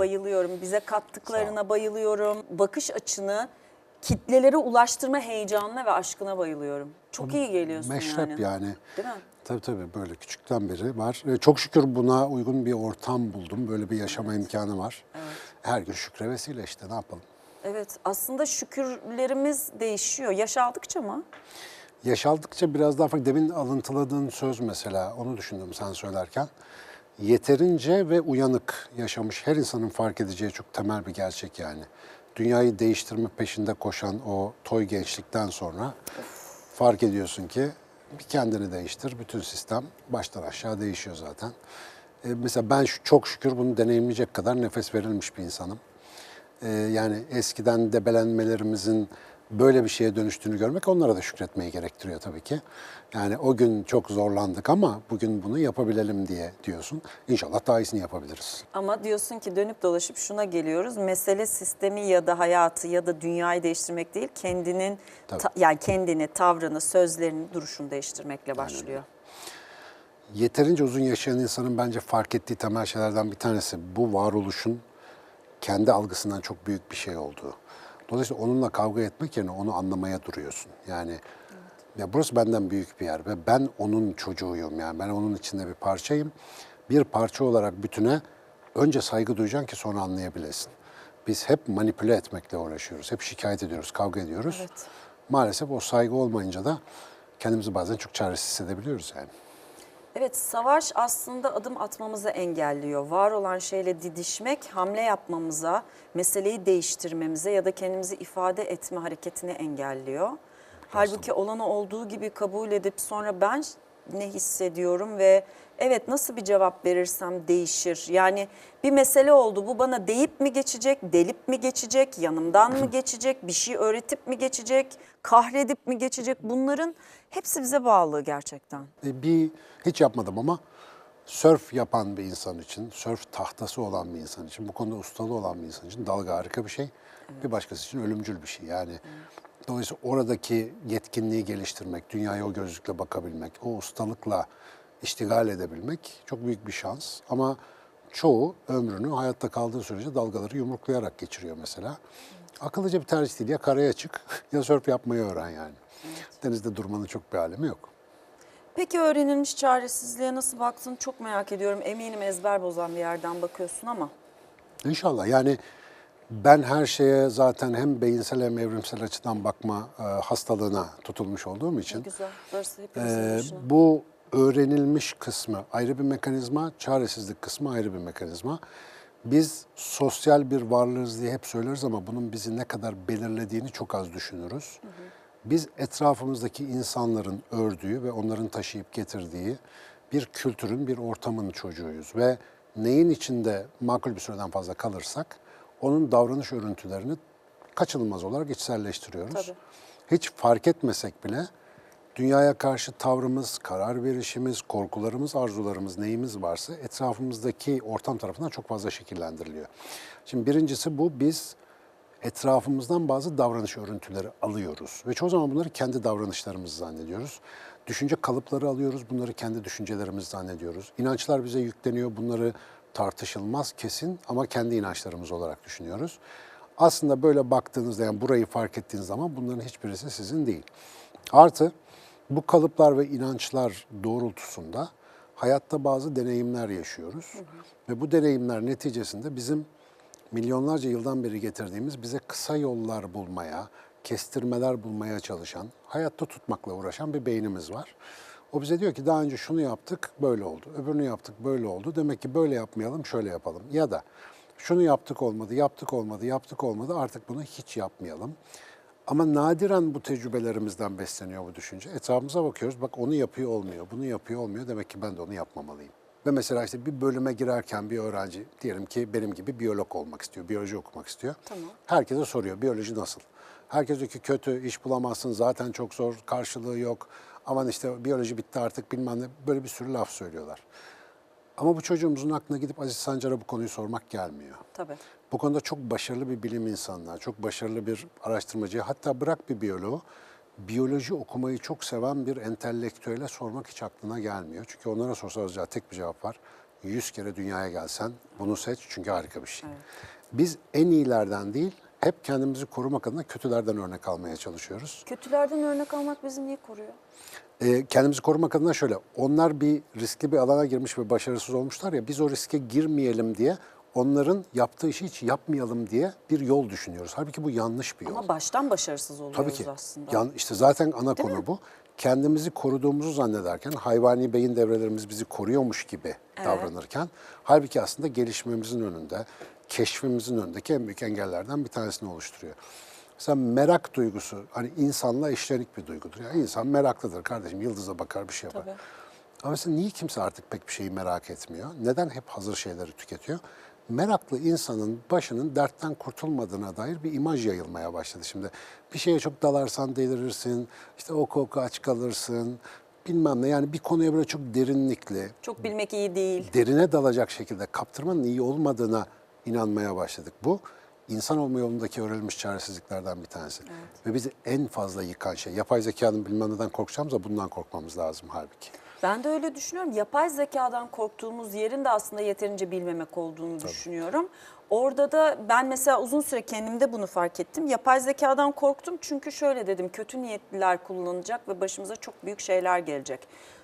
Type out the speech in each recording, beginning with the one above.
bayılıyorum. Bize kattıklarına bayılıyorum. Bakış açını kitlelere ulaştırma heyecanına ve aşkına bayılıyorum. Çok iyi geliyorsun Meşrep yani. yani. Değil mi? Tabii tabii böyle küçükten beri var. E, Çok şükür buna uygun bir ortam buldum. Böyle bir yaşama imkanı var. Her gün şükre vesile işte ne yapalım. Evet aslında şükürlerimiz değişiyor. Yaş aldıkça mı? Yaş aldıkça biraz daha farklı. Demin alıntıladığın söz mesela onu düşündüm sen söylerken. Yeterince ve uyanık yaşamış her insanın fark edeceği çok temel bir gerçek yani. Dünyayı değiştirme peşinde koşan o toy gençlikten sonra fark ediyorsun ki bir kendini değiştir, bütün sistem baştan aşağı değişiyor zaten. E, mesela ben şu- çok şükür bunu deneyimleyecek kadar nefes verilmiş bir insanım. Ee, yani eskiden debelenmelerimizin böyle bir şeye dönüştüğünü görmek onlara da şükretmeyi gerektiriyor tabii ki. Yani o gün çok zorlandık ama bugün bunu yapabilelim diye diyorsun. İnşallah daha iyisini yapabiliriz. Ama diyorsun ki dönüp dolaşıp şuna geliyoruz. Mesele sistemi ya da hayatı ya da dünyayı değiştirmek değil. Kendinin Tabii. ta- yani kendini, tavrını, sözlerini, duruşunu değiştirmekle başlıyor. Yeterince uzun yaşayan insanın bence fark ettiği temel şeylerden bir tanesi bu varoluşun kendi algısından çok büyük bir şey olduğu. Dolayısıyla onunla kavga etmek yerine onu anlamaya duruyorsun. Yani ya burası benden büyük bir yer ve ben onun çocuğuyum yani ben onun içinde bir parçayım. Bir parça olarak bütüne önce saygı duyacaksın ki sonra anlayabilesin. Biz hep manipüle etmekle uğraşıyoruz. Hep şikayet ediyoruz, kavga ediyoruz. Evet. Maalesef o saygı olmayınca da kendimizi bazen çok çaresiz hissedebiliyoruz yani. Evet, savaş aslında adım atmamızı engelliyor. Var olan şeyle didişmek, hamle yapmamıza, meseleyi değiştirmemize ya da kendimizi ifade etme hareketini engelliyor. Halbuki olanı olduğu gibi kabul edip sonra ben ne hissediyorum ve evet nasıl bir cevap verirsem değişir. Yani bir mesele oldu bu bana deyip mi geçecek, delip mi geçecek, yanımdan mı geçecek, bir şey öğretip mi geçecek, kahredip mi geçecek bunların hepsi bize bağlı gerçekten. E, bir hiç yapmadım ama sörf yapan bir insan için, sörf tahtası olan bir insan için, bu konuda ustalı olan bir insan için dalga harika bir şey. Bir başkası için ölümcül bir şey. Yani dolayısıyla oradaki yetkinliği geliştirmek, dünyaya o gözlükle bakabilmek, o ustalıkla iştigal edebilmek çok büyük bir şans. Ama çoğu ömrünü hayatta kaldığı sürece dalgaları yumruklayarak geçiriyor mesela. Akıllıca bir tercih değil. Ya karaya çık ya sörf yapmayı öğren yani. Denizde durmanın çok bir alemi yok. Peki öğrenilmiş çaresizliğe nasıl baktın çok merak ediyorum. Eminim ezber bozan bir yerden bakıyorsun ama. İnşallah yani ben her şeye zaten hem beyinsel hem evrimsel açıdan bakma e, hastalığına tutulmuş olduğum için Güzel. Burası e, bu öğrenilmiş kısmı ayrı bir mekanizma, çaresizlik kısmı ayrı bir mekanizma. Biz sosyal bir varlığız diye hep söyleriz ama bunun bizi ne kadar belirlediğini çok az düşünürüz. Biz etrafımızdaki insanların ördüğü ve onların taşıyıp getirdiği bir kültürün, bir ortamın çocuğuyuz ve neyin içinde makul bir süreden fazla kalırsak onun davranış örüntülerini kaçınılmaz olarak içselleştiriyoruz. Tabii. Hiç fark etmesek bile dünyaya karşı tavrımız, karar verişimiz, korkularımız, arzularımız, neyimiz varsa etrafımızdaki ortam tarafından çok fazla şekillendiriliyor. Şimdi birincisi bu biz etrafımızdan bazı davranış örüntüleri alıyoruz ve çoğu zaman bunları kendi davranışlarımız zannediyoruz. Düşünce kalıpları alıyoruz, bunları kendi düşüncelerimiz zannediyoruz. İnançlar bize yükleniyor, bunları tartışılmaz kesin ama kendi inançlarımız olarak düşünüyoruz. Aslında böyle baktığınızda yani burayı fark ettiğiniz zaman bunların hiçbirisi sizin değil. Artı bu kalıplar ve inançlar doğrultusunda hayatta bazı deneyimler yaşıyoruz. Ve bu deneyimler neticesinde bizim milyonlarca yıldan beri getirdiğimiz bize kısa yollar bulmaya, kestirmeler bulmaya çalışan, hayatta tutmakla uğraşan bir beynimiz var. O bize diyor ki daha önce şunu yaptık, böyle oldu. Öbürünü yaptık, böyle oldu. Demek ki böyle yapmayalım, şöyle yapalım. Ya da şunu yaptık olmadı, yaptık olmadı, yaptık olmadı artık bunu hiç yapmayalım. Ama nadiren bu tecrübelerimizden besleniyor bu düşünce. Etrafımıza bakıyoruz, bak onu yapıyor olmuyor, bunu yapıyor olmuyor. Demek ki ben de onu yapmamalıyım. Ve mesela işte bir bölüme girerken bir öğrenci diyelim ki benim gibi biyolog olmak istiyor, biyoloji okumak istiyor. Tamam. Herkese soruyor biyoloji nasıl? Herkes diyor ki kötü, iş bulamazsın, zaten çok zor, karşılığı yok. Aman işte biyoloji bitti artık bilmem ne. Böyle bir sürü laf söylüyorlar. Ama bu çocuğumuzun aklına gidip Aziz Sancar'a bu konuyu sormak gelmiyor. Tabii. Bu konuda çok başarılı bir bilim insanına, çok başarılı bir araştırmacıya, hatta bırak bir biyoloğu, biyoloji okumayı çok seven bir entelektüele sormak hiç aklına gelmiyor. Çünkü onlara sorsa alacağı tek bir cevap var. 100 kere dünyaya gelsen bunu seç çünkü harika bir şey. Biz en iyilerden değil, hep kendimizi korumak adına kötülerden örnek almaya çalışıyoruz. Kötülerden örnek almak bizi niye koruyor? Ee, kendimizi korumak adına şöyle, onlar bir riskli bir alana girmiş ve başarısız olmuşlar ya, biz o riske girmeyelim diye onların yaptığı işi hiç yapmayalım diye bir yol düşünüyoruz. Halbuki bu yanlış bir yol. Ama baştan başarısız oluyoruz Tabii ki. aslında. Yan, işte zaten ana konu bu. Kendimizi koruduğumuzu zannederken hayvani beyin devrelerimiz bizi koruyormuş gibi davranırken halbuki aslında gelişmemizin önünde, keşfimizin önündeki en büyük engellerden bir tanesini oluşturuyor. Mesela merak duygusu hani insanla eşlenik bir duygudur. Yani insan meraklıdır kardeşim yıldıza bakar bir şey yapar. Tabii. Ama mesela niye kimse artık pek bir şeyi merak etmiyor? Neden hep hazır şeyleri tüketiyor? Meraklı insanın başının dertten kurtulmadığına dair bir imaj yayılmaya başladı şimdi. Bir şeye çok dalarsan delirirsin, işte oku oku aç kalırsın, bilmem ne. Yani bir konuya böyle çok derinlikli, Çok bilmek iyi değil. derine dalacak şekilde kaptırmanın iyi olmadığına inanmaya başladık. Bu insan olma yolundaki öğrenilmiş çaresizliklerden bir tanesi. Ve bizi en fazla yıkan şey, yapay zekanın bilmem neden korkacağımıza bundan korkmamız lazım halbuki. Ben de öyle düşünüyorum. Yapay zekadan korktuğumuz yerin de aslında yeterince bilmemek olduğunu düşünüyorum. Orada da ben mesela uzun süre kendimde bunu fark ettim. Yapay zekadan korktum çünkü şöyle dedim kötü niyetliler kullanacak ve başımıza çok büyük şeyler gelecek.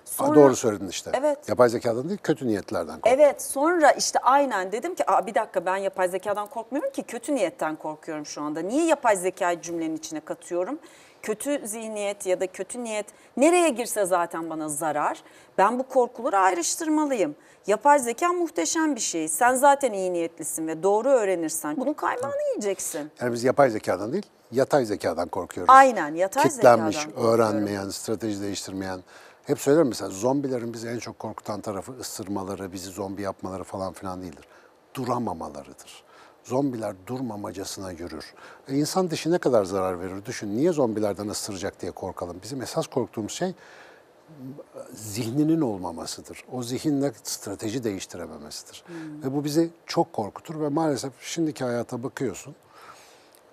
Sonra, doğru söyledin işte. Evet. Yapay zekadan değil, kötü niyetlerden kork. Evet sonra işte aynen dedim ki Aa, bir dakika ben yapay zekadan korkmuyorum ki kötü niyetten korkuyorum şu anda. Niye yapay zekayı cümlenin içine katıyorum? Kötü zihniyet ya da kötü niyet nereye girse zaten bana zarar. Ben bu korkuları ayrıştırmalıyım. Yapay zeka muhteşem bir şey. Sen zaten iyi niyetlisin ve doğru öğrenirsen bunun kaymağını yiyeceksin. Yani biz yapay zekadan değil, yatay zekadan korkuyoruz. Aynen, yatay Kitlenmiş, zekadan korkuyorum. öğrenmeyen, strateji değiştirmeyen. Hep söylerim mesela zombilerin bizi en çok korkutan tarafı ısırmaları, bizi zombi yapmaları falan filan değildir. Duramamalarıdır. Zombiler durmamacasına yürür. E insan dişi ne kadar zarar verir düşün. Niye zombilerden ısıracak diye korkalım? Bizim esas korktuğumuz şey zihninin olmamasıdır. O zihinle strateji değiştirememesidir. Ve bu bizi çok korkutur ve maalesef şimdiki hayata bakıyorsun.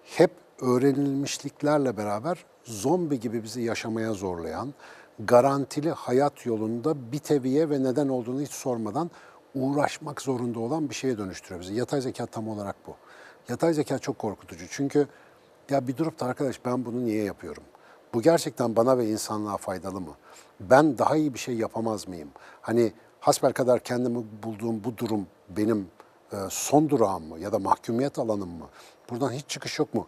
Hep öğrenilmişliklerle beraber zombi gibi bizi yaşamaya zorlayan, garantili hayat yolunda bir teviye ve neden olduğunu hiç sormadan uğraşmak zorunda olan bir şeye dönüştürüyor bizi. Yatay zeka tam olarak bu. Yatay zeka çok korkutucu. Çünkü ya bir durup da arkadaş ben bunu niye yapıyorum? Bu gerçekten bana ve insanlığa faydalı mı? Ben daha iyi bir şey yapamaz mıyım? Hani hasbelkader kendimi bulduğum bu durum benim e, son durağım mı ya da mahkumiyet alanım mı? Buradan hiç çıkış yok mu?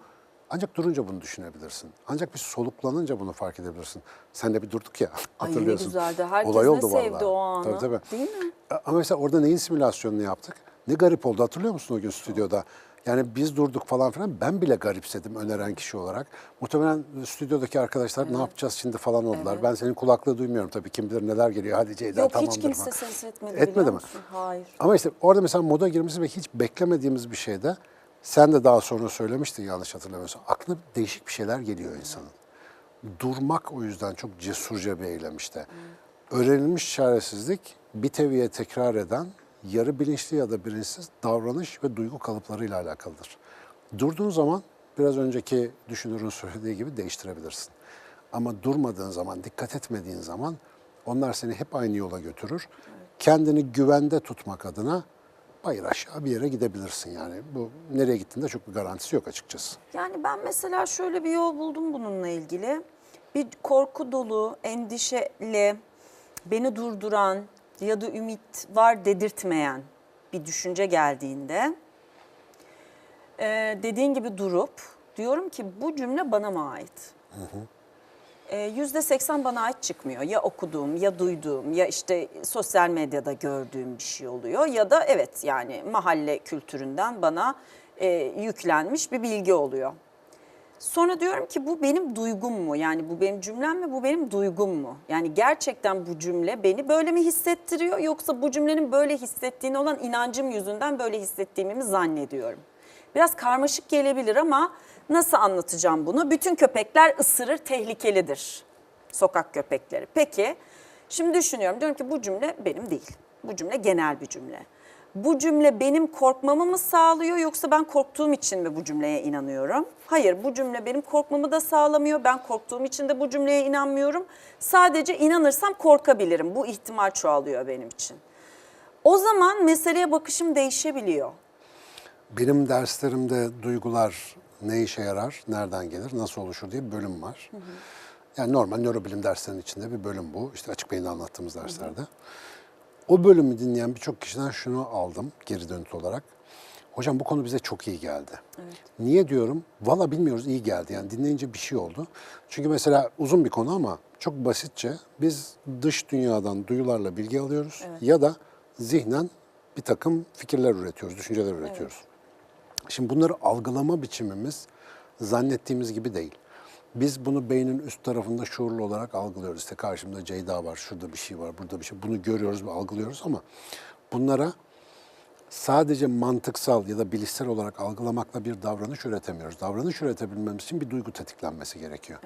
Ancak durunca bunu düşünebilirsin. Ancak bir soluklanınca bunu fark edebilirsin. Sen de bir durduk ya Ay ne hatırlıyorsun. güzeldi. Herkes Olay ne oldu sevdi vallahi. o anı. Tabii, tabii. Değil mi? Ama mesela orada neyin simülasyonunu yaptık? Ne garip oldu hatırlıyor musun o gün stüdyoda? Yani biz durduk falan filan ben bile garipsedim öneren kişi olarak. Muhtemelen stüdyodaki arkadaşlar ne yapacağız şimdi falan oldular. Ben senin kulaklığı duymuyorum tabii kim bilir neler geliyor. Hadi Ceyda Yok tamamdır hiç kimse ses etmedi, Etmedi mi? Hayır. Ama işte orada mesela moda girmesi ve hiç beklemediğimiz bir şeyde sen de daha sonra söylemiştin yanlış hatırlamıyorsam. Aklına değişik bir şeyler geliyor insanın. Durmak o yüzden çok cesurca bir eylem işte. Öğrenilmiş çaresizlik bir teviye tekrar eden yarı bilinçli ya da bilinçsiz davranış ve duygu kalıplarıyla alakalıdır. Durduğun zaman biraz önceki düşünürün söylediği gibi değiştirebilirsin. Ama durmadığın zaman, dikkat etmediğin zaman onlar seni hep aynı yola götürür. Kendini güvende tutmak adına bayır aşağı bir yere gidebilirsin yani. Bu nereye gittiğinde çok bir garantisi yok açıkçası. Yani ben mesela şöyle bir yol buldum bununla ilgili. Bir korku dolu, endişeli, beni durduran ya da ümit var dedirtmeyen bir düşünce geldiğinde e, dediğin gibi durup diyorum ki bu cümle bana mı ait? E, Yüzde seksen bana ait çıkmıyor. Ya okuduğum, ya duyduğum, ya işte sosyal medyada gördüğüm bir şey oluyor. Ya da evet yani mahalle kültüründen bana e, yüklenmiş bir bilgi oluyor. Sonra diyorum ki bu benim duygum mu? Yani bu benim cümlem mi? Bu benim duygum mu? Yani gerçekten bu cümle beni böyle mi hissettiriyor? Yoksa bu cümlenin böyle hissettiğine olan inancım yüzünden böyle hissettiğimi mi zannediyorum? Biraz karmaşık gelebilir ama nasıl anlatacağım bunu? Bütün köpekler ısırır, tehlikelidir. Sokak köpekleri. Peki, şimdi düşünüyorum. Diyorum ki bu cümle benim değil. Bu cümle genel bir cümle. Bu cümle benim korkmamı mı sağlıyor yoksa ben korktuğum için mi bu cümleye inanıyorum? Hayır, bu cümle benim korkmamı da sağlamıyor. Ben korktuğum için de bu cümleye inanmıyorum. Sadece inanırsam korkabilirim. Bu ihtimal çoğalıyor benim için. O zaman meseleye bakışım değişebiliyor. Benim derslerimde duygular ne işe yarar, nereden gelir, nasıl oluşur diye bir bölüm var. Yani normal nörobilim derslerinin içinde bir bölüm bu. İşte açık beyinde anlattığımız derslerde. O bölümü dinleyen birçok kişiden şunu aldım geri dönüt olarak. Hocam bu konu bize çok iyi geldi. Niye diyorum? Valla bilmiyoruz iyi geldi. Yani dinleyince bir şey oldu. Çünkü mesela uzun bir konu ama çok basitçe biz dış dünyadan duyularla bilgi alıyoruz. Ya da zihnen bir takım fikirler üretiyoruz, düşünceler üretiyoruz. Şimdi bunları algılama biçimimiz zannettiğimiz gibi değil. Biz bunu beynin üst tarafında şuurlu olarak algılıyoruz. İşte karşımda Ceyda var, şurada bir şey var, burada bir şey. Bunu görüyoruz ve algılıyoruz ama bunlara sadece mantıksal ya da bilişsel olarak algılamakla bir davranış üretemiyoruz. Davranış üretebilmemiz için bir duygu tetiklenmesi gerekiyor.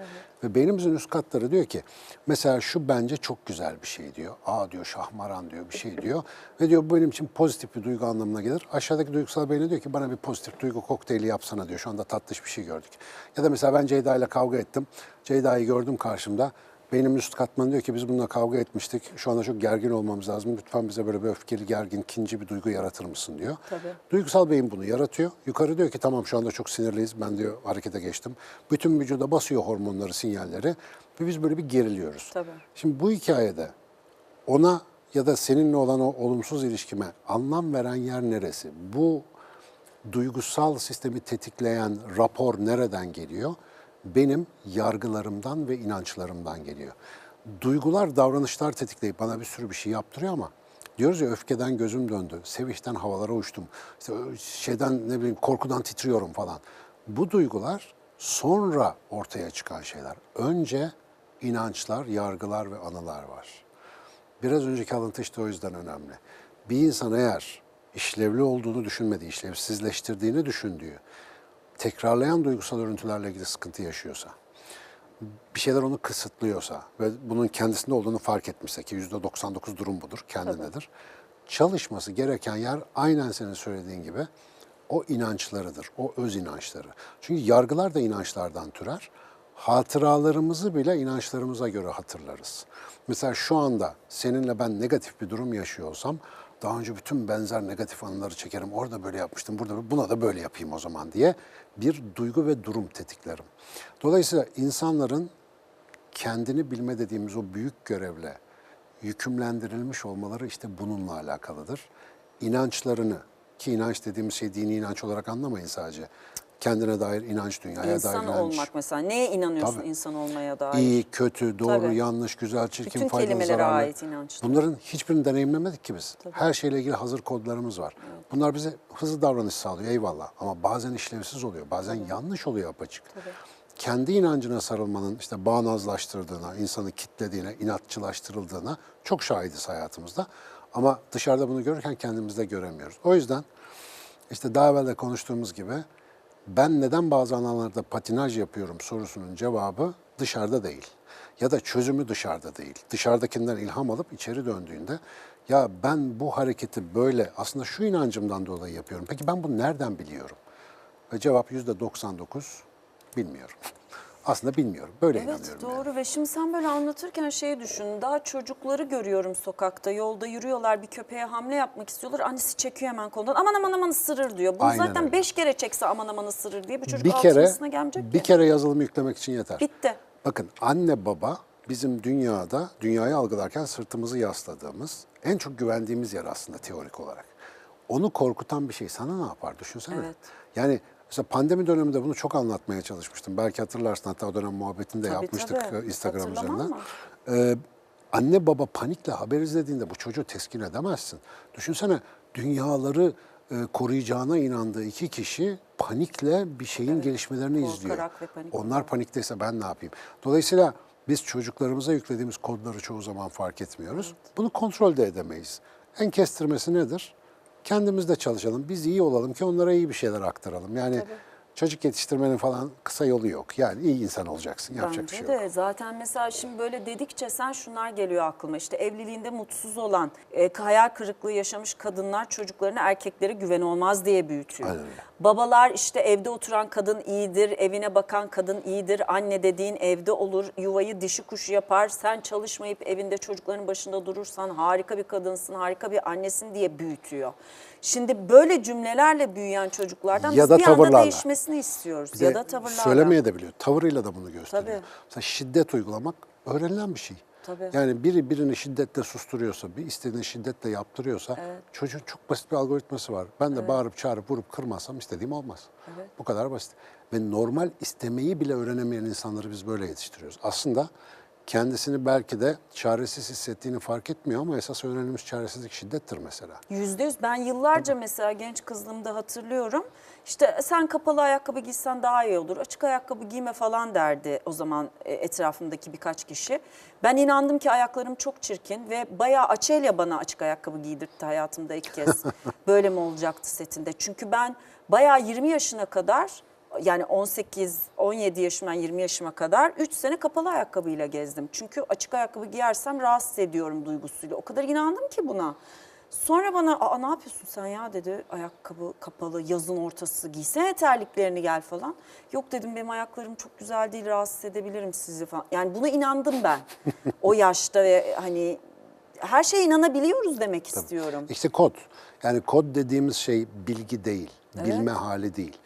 Ve beynimizin üst katları diyor ki mesela şu bence çok güzel bir şey diyor. Aa diyor şahmaran diyor bir şey diyor. Ve diyor bu benim için pozitif bir duygu anlamına gelir. Aşağıdaki duygusal beyni diyor ki bana bir pozitif duygu kokteyli yapsana diyor. Şu anda tatlış bir şey gördük. Ya da mesela ben Ceyda ile kavga ettim. Ceyda'yı gördüm karşımda. Beynimin üst katmanı diyor ki biz bununla kavga etmiştik. Şu anda çok gergin olmamız lazım. Lütfen bize böyle bir öfkeli, gergin, kinci bir duygu yaratır mısın diyor. Tabii. Duygusal beyin bunu yaratıyor. Yukarı diyor ki tamam şu anda çok sinirliyiz. Ben diyor harekete geçtim. Bütün vücuda basıyor hormonları, sinyalleri. Ve biz böyle bir geriliyoruz. Tabii. Şimdi bu hikayede ona ya da seninle olan o olumsuz ilişkime anlam veren yer neresi? Bu duygusal sistemi tetikleyen rapor nereden geliyor? Benim yargılarımdan ve inançlarımdan geliyor. Duygular, davranışlar tetikleyip bana bir sürü bir şey yaptırıyor ama diyoruz ya öfkeden gözüm döndü, sevinçten havalara uçtum, işte şeyden ne bileyim korkudan titriyorum falan. Bu duygular sonra ortaya çıkan şeyler. Önce inançlar, yargılar ve anılar var. Biraz önceki alıntı işte o yüzden önemli. Bir insan eğer işlevli olduğunu düşünmediği, işlevsizleştirdiğini düşündüğü, tekrarlayan duygusal örüntülerle ilgili sıkıntı yaşıyorsa, bir şeyler onu kısıtlıyorsa ve bunun kendisinde olduğunu fark etmişse ki %99 durum budur, kendindedir. Çalışması gereken yer aynen senin söylediğin gibi o inançlarıdır, o öz inançları. Çünkü yargılar da inançlardan türer. Hatıralarımızı bile inançlarımıza göre hatırlarız. Mesela şu anda seninle ben negatif bir durum yaşıyor olsam daha önce bütün benzer negatif anıları çekerim. Orada böyle yapmıştım, burada buna da böyle yapayım o zaman diye bir duygu ve durum tetiklerim. Dolayısıyla insanların kendini bilme dediğimiz o büyük görevle yükümlendirilmiş olmaları işte bununla alakalıdır. İnançlarını ki inanç dediğimiz şey dini inanç olarak anlamayın sadece. Kendine dair inanç, dünyaya dair İnsan inanç. olmak mesela. Neye inanıyorsun Tabii. insan olmaya dair? İyi, kötü, doğru, Tabii. yanlış, güzel, çirkin, Bütün faydalı, kelimelere zararlı. ait inançlar. Bunların hiçbirini deneyimlemedik ki biz. Her şeyle ilgili hazır kodlarımız var. Bunlar bize hızlı davranış sağlıyor eyvallah. Ama bazen işlevsiz oluyor, bazen yanlış oluyor apaçık. Kendi inancına sarılmanın işte bağnazlaştırdığına, insanı kitlediğine, inatçılaştırıldığına çok şahidiz hayatımızda. Ama dışarıda bunu görürken kendimizde göremiyoruz. O yüzden işte daha evvel de konuştuğumuz gibi ben neden bazı alanlarda patinaj yapıyorum sorusunun cevabı dışarıda değil. Ya da çözümü dışarıda değil. Dışarıdakinden ilham alıp içeri döndüğünde ya ben bu hareketi böyle aslında şu inancımdan dolayı yapıyorum. Peki ben bunu nereden biliyorum? Ve cevap yüzde 99 bilmiyorum. Aslında bilmiyorum. Böyle Evet inanıyorum. yani. doğru ve şimdi sen böyle anlatırken şeyi düşün. Daha çocukları görüyorum sokakta. Yolda yürüyorlar bir köpeğe hamle yapmak istiyorlar. Annesi çekiyor hemen kolundan. Aman aman aman ısırır diyor. Bunu Aynen zaten öyle. beş kere çekse aman aman ısırır diye bu çocuk bir kere gelmeyecek bir ki. kere yazılımı yüklemek için yeter. Bitti. Bakın anne baba bizim dünyada dünyayı algılarken sırtımızı yasladığımız en çok güvendiğimiz yer aslında teorik olarak. Onu korkutan bir şey sana ne yapar düşünsene. Evet. Yani mesela pandemi döneminde bunu çok anlatmaya çalışmıştım. Belki hatırlarsın hatta o dönem muhabbetini de Tabii, yapmıştık tabii. e, Instagram Hatırlamam üzerinden. Ee, anne baba panikle haber izlediğinde bu çocuğu teskin edemezsin. Düşünsene dünyaları e, koruyacağına inandığı iki kişi panikle bir şeyin gelişmelerini izliyor. Panik Onlar panikteyse ben ne yapayım? Dolayısıyla biz çocuklarımıza yüklediğimiz kodları çoğu zaman fark etmiyoruz. Bunu kontrol de edemeyiz. En kestirmesi nedir? Kendimizde çalışalım. Biz iyi olalım ki onlara iyi bir şeyler aktaralım. Yani Çocuk yetiştirmenin falan kısa yolu yok. Yani iyi insan olacaksın. Yapacak Bence bir şey yok. de zaten mesela şimdi böyle dedikçe sen şunlar geliyor aklıma işte evliliğinde mutsuz olan e, hayal kırıklığı yaşamış kadınlar çocuklarını erkeklere güven olmaz diye büyütüyor. Aynen öyle. Babalar işte evde oturan kadın iyidir, evine bakan kadın iyidir, anne dediğin evde olur, yuvayı dişi kuşu yapar, sen çalışmayıp evinde çocukların başında durursan harika bir kadınsın, harika bir annesin diye büyütüyor. Şimdi böyle cümlelerle büyüyen çocuklardan Ya biz da bir anda tavırlarla. değişmesini istiyoruz. Bir ya da tavırlarla. Söylemeye de biliyor. Tavırıyla da bunu gösteriyor. Tabii. Mesela şiddet uygulamak öğrenilen bir şey. Tabii. Yani biri birini şiddetle susturuyorsa, bir istediğini şiddetle yaptırıyorsa çocuğun çok basit bir algoritması var. Ben de bağırıp çağırıp vurup kırmazsam istediğim olmaz. Bu kadar basit. Ve normal istemeyi bile öğrenemeyen insanları biz böyle yetiştiriyoruz. Aslında kendisini belki de çaresiz hissettiğini fark etmiyor ama esas öğrenilmiş çaresizlik şiddettir mesela. Yüzde yüz. Ben yıllarca mesela genç kızlığımda hatırlıyorum. İşte sen kapalı ayakkabı giysen daha iyi olur. Açık ayakkabı giyme falan derdi o zaman e, etrafımdaki birkaç kişi. Ben inandım ki ayaklarım çok çirkin ve bayağı açıyla bana açık ayakkabı giydirtti hayatımda ilk kez. Böyle mi olacaktı setinde? Çünkü ben bayağı 20 yaşına kadar yani 18, 17 yaşımdan 20 yaşıma kadar 3 sene kapalı ayakkabıyla gezdim. Çünkü açık ayakkabı giyersem rahatsız ediyorum duygusuyla. O kadar inandım ki buna. Sonra bana Aa, ne yapıyorsun sen ya dedi ayakkabı kapalı yazın ortası giysene terliklerini gel falan. Yok dedim benim ayaklarım çok güzel değil rahatsız edebilirim sizi falan. Yani buna inandım ben o yaşta ve hani her şeye inanabiliyoruz demek istiyorum. İşte kod. Yani kod dediğimiz şey bilgi değil, bilme hali değil.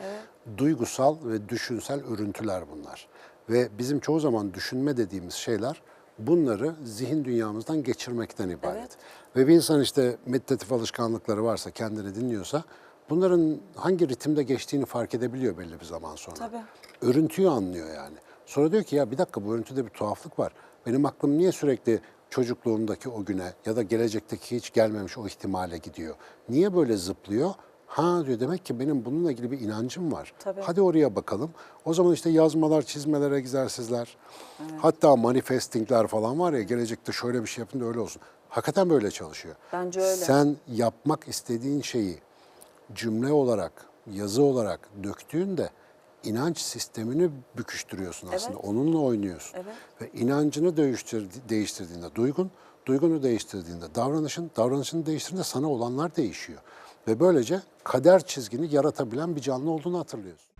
Duygusal ve düşünsel örüntüler bunlar. Ve bizim çoğu zaman düşünme dediğimiz şeyler bunları zihin dünyamızdan geçirmekten ibaret. Evet. Ve bir insan işte meditatif alışkanlıkları varsa, kendini dinliyorsa bunların hangi ritimde geçtiğini fark edebiliyor belli bir zaman sonra. Tabii. Örüntüyü anlıyor yani. Sonra diyor ki ya bir dakika bu örüntüde bir tuhaflık var. Benim aklım niye sürekli çocukluğumdaki o güne ya da gelecekteki hiç gelmemiş o ihtimale gidiyor? Niye böyle zıplıyor? Ha diyor demek ki benim bununla ilgili bir inancım var. Tabii. Hadi oraya bakalım. O zaman işte yazmalar, çizmeler, egzersizler. Hatta manifestingler falan var ya gelecekte şöyle bir şey yapın da öyle olsun. Hakikaten böyle çalışıyor. Bence öyle. Sen yapmak istediğin şeyi cümle olarak, yazı olarak döktüğünde inanç sistemini büküştürüyorsun aslında. Evet. Onunla oynuyorsun. Evet. Ve inancını değiştirdi, değiştirdiğinde duygun, duygunu değiştirdiğinde davranışın, davranışını değiştirdiğinde sana olanlar değişiyor. Ve böylece kader çizgini yaratabilen bir canlı olduğunu hatırlıyorsun.